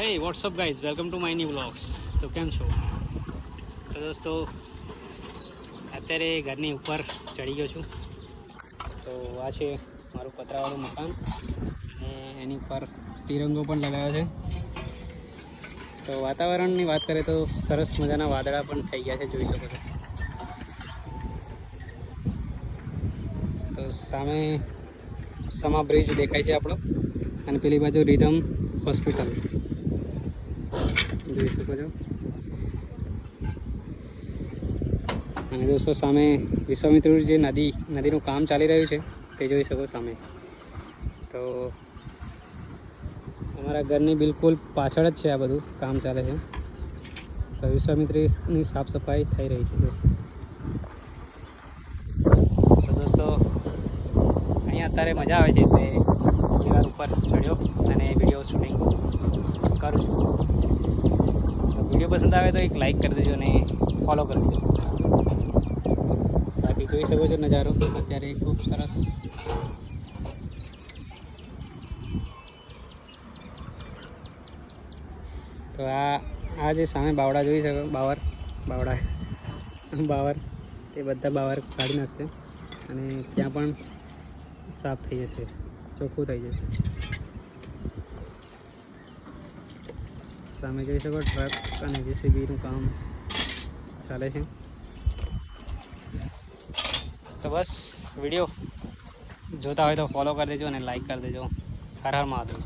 Hey what's up guys welcome to my new blogs તો કેમ છો? તો દોસ્તો, અત્યારે ઘરની ઉપર ચડી ગયો છું. તો આ છે મારું પતરાવાળું મકાન અને એની ઉપર તિરંગો પણ લગાવ્યો છે. તો વાતાવરણની વાત કરીએ તો સરસ મજાના વાદળા પણ થઈ ગયા છે, જોઈ શકો છો. તો સામે સમા બ્રિજ દેખાય છે આપણો. અને પેલી બાજુ રીધમ હોસ્પિટલ. જોઈ શકો છો. અને દોસ્તો, સામે વિશ્વામિત્ર જે નદી નદીનું કામ ચાલી રહ્યું છે, તે જોઈ શકો સામે. તો અમારા ઘરની બિલકુલ પાછળ જ છે આ બધું કામ ચાલે છે. તો વિશ્વામિત્રીની સાફ સફાઈ થઈ રહી છે, દોસ્તો. તો દોસ્તો, અહીંયા અત્યારે મજા આવે છે, તે દિવાલ ઉપર ચડ્યો અને વીડિયો શૂટિંગ કરું છું. વીડિયો પસંદ આવે તો એક લાઇક કરી દેજો અને ફોલો કરી દેજો. બાકી જોઈ શકો છો નજારો. અત્યારે ખૂબ સરસ. તો આ આ જે સામે બાવડા જોઈ શકો બાવર. બાવડા. બાવર. એ બધા બાવર કાઢી નાખશે. અને ત્યાં પણ સાફ થઈ જશે. ચોખ્ખું થઈ જશે. સામે જોઈ શકો, ટ્રક અને જીસીબીનું કામ ચાલે છે. તો બસ, વીડિયો જોતા હોય તો ફોલો કરી દેજો અને લાઈક કરી દેજો. હર હર મહાદેવ.